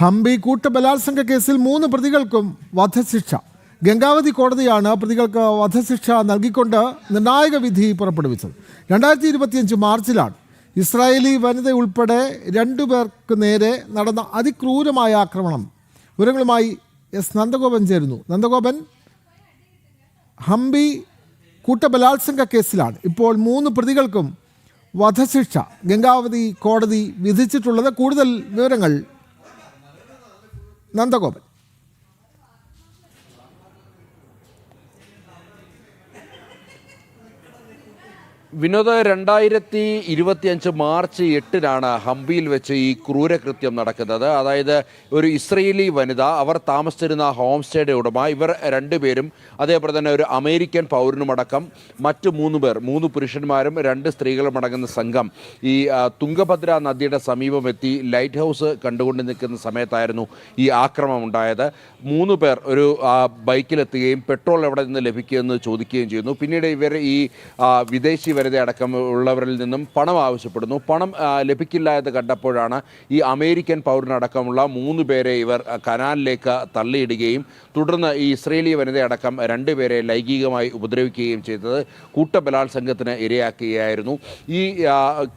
ഹംപി കൂട്ടബലാത്സംഗ കേസിൽ മൂന്ന് പ്രതികൾക്കും വധശിക്ഷ. ഗംഗാവതി കോടതിയാണ് പ്രതികൾക്ക് വധശിക്ഷ നൽകിക്കൊണ്ട് നിർണായക വിധി പുറപ്പെടുവിച്ചത്. രണ്ടായിരത്തി ഇരുപത്തിയഞ്ച് മാർച്ചിലാണ് ഇസ്രായേലി വനിത ഉൾപ്പെടെ രണ്ടുപേർക്ക് നേരെ നടന്ന അതിക്രൂരമായ ആക്രമണം. വിവരങ്ങളുമായി എസ് നന്ദഗോപൻ ചേരുന്നു. നന്ദഗോപൻ ഹംപി കൂട്ടബലാത്സംഗ കേസിലാണ്. ഇപ്പോൾ മൂന്ന് പ്രതികൾക്കും വധശിക്ഷ. ഗംഗാവതി കോടതി വിധിച്ചിട്ടുള്ളത് കൂടുതൽ വിവരങ്ങൾ なんだこれ。വിനോദ രണ്ടായിരത്തി ഇരുപത്തിയഞ്ച് മാർച്ച് എട്ടിനാണ് ഹംപിയിൽ വെച്ച് ഈ ക്രൂരകൃത്യം നടക്കുന്നത്. അതായത് ഒരു ഇസ്രയേലി വനിത അവർ താമസിച്ചിരുന്ന ഹോം സ്റ്റേയുടെ ഉടമ ഇവർ രണ്ടുപേരും അതേപോലെ തന്നെ ഒരു അമേരിക്കൻ പൗരനുമടക്കം മറ്റു മൂന്ന് പേർ മൂന്ന് പുരുഷന്മാരും രണ്ട് സ്ത്രീകളും അടങ്ങുന്ന സംഘം ഈ തുംഗഭദ്ര നദിയുടെ സമീപമെത്തി ലൈറ്റ് ഹൗസ് കണ്ടുകൊണ്ട് നിൽക്കുന്ന സമയത്തായിരുന്നു ഈ ആക്രമം ഉണ്ടായത്. മൂന്ന് പേർ ഒരു ബൈക്കിലെത്തുകയും പെട്രോൾ എവിടെ നിന്ന് ലഭിക്കുമെന്ന് ചോദിക്കുകയും ചെയ്യുന്നു. പിന്നീട് ഇവർ ഈ വിദേശി വനിത അടക്കം ഉള്ളവരിൽ നിന്നും പണം ആവശ്യപ്പെടുന്നു. പണം ലഭിക്കില്ല എന്ന് കണ്ടപ്പോഴാണ് ഈ അമേരിക്കൻ പൗരനടക്കമുള്ള മൂന്ന് പേരെ ഇവർ കനാലിലേക്ക് തള്ളിയിടുകയും തുടർന്ന് ഈ ഇസ്രേലി വനിതയടക്കം രണ്ടുപേരെ ലൈംഗികമായി ഉപദ്രവിക്കുകയും ചെയ്തത് കൂട്ടബലാത്സംഗത്തിന് ഇരയാക്കുകയായിരുന്നു. ഈ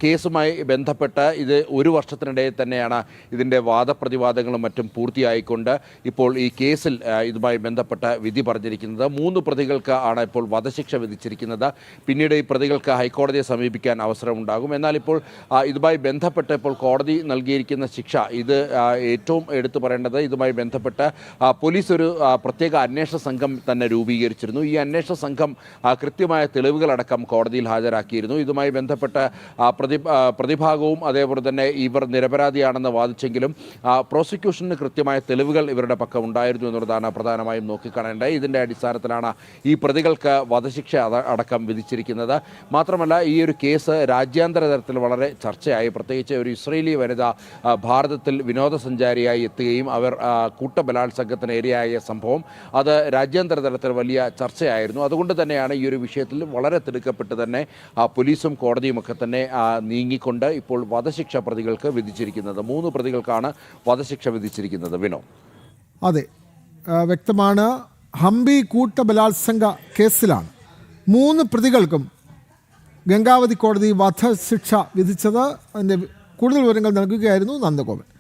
കേസുമായി ബന്ധപ്പെട്ട് ഇത് ഒരു വർഷത്തിനിടെ തന്നെയാണ് ഇതിന്റെ വാദപ്രതിവാദങ്ങളും മറ്റും പൂർത്തിയായിക്കൊണ്ട് ഇപ്പോൾ ഈ കേസിൽ ഇതുമായി ബന്ധപ്പെട്ട വിധി പറഞ്ഞിരിക്കുന്നത്. മൂന്ന് പ്രതികൾക്ക് ആണ് ഇപ്പോൾ വധശിക്ഷ വിധിച്ചിരിക്കുന്നത്. പിന്നീട് ഈ പ്രതികൾക്ക് ഹൈക്കോടതിയെ സമീപിക്കാൻ അവസരമുണ്ടാകും. എന്നാൽ ഇപ്പോൾ ഇതുമായി ബന്ധപ്പെട്ട് ഇപ്പോൾ കോടതി നൽകിയിരിക്കുന്ന ശിക്ഷ ഇത് ഏറ്റവും എടുത്തു പറയേണ്ടത് ഇതുമായി ബന്ധപ്പെട്ട് പോലീസ് ഒരു പ്രത്യേക അന്വേഷണ സംഘം തന്നെ രൂപീകരിച്ചിരുന്നു. ഈ അന്വേഷണ സംഘം കൃത്യമായ തെളിവുകളടക്കം കോടതിയിൽ ഹാജരാക്കിയിരുന്നു. ഇതുമായി ബന്ധപ്പെട്ട് പ്രതി പ്രതിഭാഗവും അതേപോലെ തന്നെ ഇവർ നിരപരാധിയാണെന്ന് വാദിച്ചെങ്കിലും പ്രോസിക്യൂഷന് കൃത്യമായ തെളിവുകൾ ഇവരുടെ പക്കം ഉണ്ടായിരുന്നു എന്നുള്ളതാണ് പ്രധാനമായും നോക്കിക്കാണേണ്ടത്. ഇതിന്റെ അടിസ്ഥാനത്തിലാണ് ഈ പ്രതികൾക്ക് വധശിക്ഷ അടക്കം വിധിച്ചിരിക്കുന്നത്. മാത്രമല്ല ഈ ഒരു കേസ് രാജ്യാന്തര തലത്തിൽ വളരെ ചർച്ചയായി. പ്രത്യേകിച്ച് ഒരു ഇസ്രയേലി വനിത ഭാരതത്തിൽ വിനോദസഞ്ചാരിയായി എത്തുകയും അവർ കൂട്ടബലാത്സംഗത്തിന് ഇരയായ സംഭവം അത് രാജ്യാന്തര തലത്തിൽ വലിയ ചർച്ചയായിരുന്നു. അതുകൊണ്ട് തന്നെയാണ് ഈ ഒരു വിഷയത്തിൽ വളരെ തിടുക്കപ്പെട്ട് തന്നെ പോലീസും കോടതിയുമൊക്കെ തന്നെ നീങ്ങിക്കൊണ്ട് ഇപ്പോൾ വധശിക്ഷ പ്രതികൾക്ക് വിധിച്ചിരിക്കുന്നത്. മൂന്ന് പ്രതികൾക്കാണ് വധശിക്ഷ വിധിച്ചിരിക്കുന്നത്. വിനോ? അതെ. വ്യക്തമാണ്. ഹംപി കൂട്ടബലാത്സംഗ കേസിലാണ്. മൂന്ന് പ്രതികൾക്കും ഗംഗാവതി കോടതി വധശിക്ഷ വിധിച്ചത് അതിന്റെ കൂടുതൽ വിവരങ്ങൾ നൽകുകയായിരുന്നു നന്ദഗോപൻ.